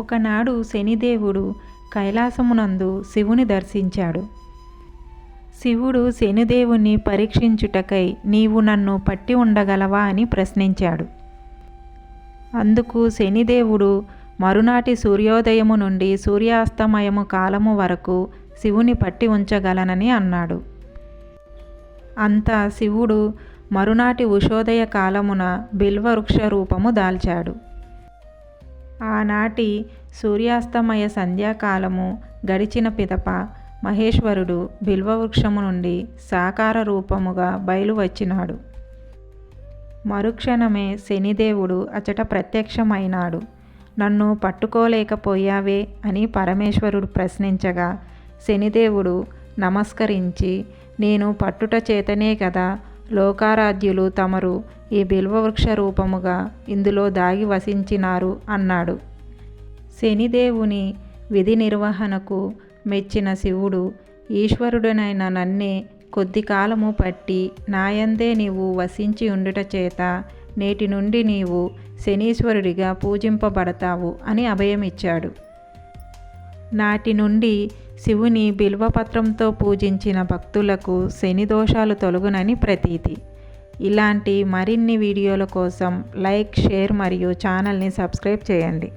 ఒకనాడు శనిదేవుడు కైలాసమునందు శివుని దర్శించాడు. శివుడు శనిదేవుని పరీక్షించుటకై నీవు నన్ను పట్టి ఉండగలవా అని ప్రశ్నించాడు. అందుకు శనిదేవుడు మరునాటి సూర్యోదయము నుండి సూర్యాస్తమయము కాలము వరకు శివుని పట్టి ఉంచగలనని అన్నాడు. అంతా శివుడు మరునాటి ఉషోదయ కాలమున బిల్వవృక్ష రూపము దాల్చాడు. ఆనాటి సూర్యాస్తమయ సంధ్యాకాలము గడిచిన పిదప మహేశ్వరుడు బిల్వవృక్షము నుండి సాకార రూపముగా బయలువచ్చినాడు. మరుక్షణమే శనిదేవుడు అచట ప్రత్యక్షమైనాడు. నన్ను పట్టుకోలేకపోయావే అని పరమేశ్వరుడు ప్రశ్నించగా శనిదేవుడు నమస్కరించి నేను పట్టుట చేతనే కదా లోకారాధ్యులు తమరు ఈ బిల్వవృక్ష రూపముగా ఇందులో దాగి వసించినారు అన్నాడు. శనిదేవుని విధి నిర్వహణకు మెచ్చిన శివుడు ఈశ్వరుడనైన నన్నే కొద్ది కాలము పట్టి నాయందే నీవు వసించి ఉండుట చేత నేటి నుండి నీవు శనీశ్వరుడిగా పూజింపబడతావు అని అభయమిచ్చాడు. నాటి నుండి శివుని బిల్వపత్రంతో పూజించిన భక్తులకు శని దోషాలు తొలగునని ప్రతీతి. ఇలాంటి మరిన్ని వీడియోల కోసం లైక్ షేర్ మరియు ఛానల్ని సబ్స్క్రైబ్ చేయండి.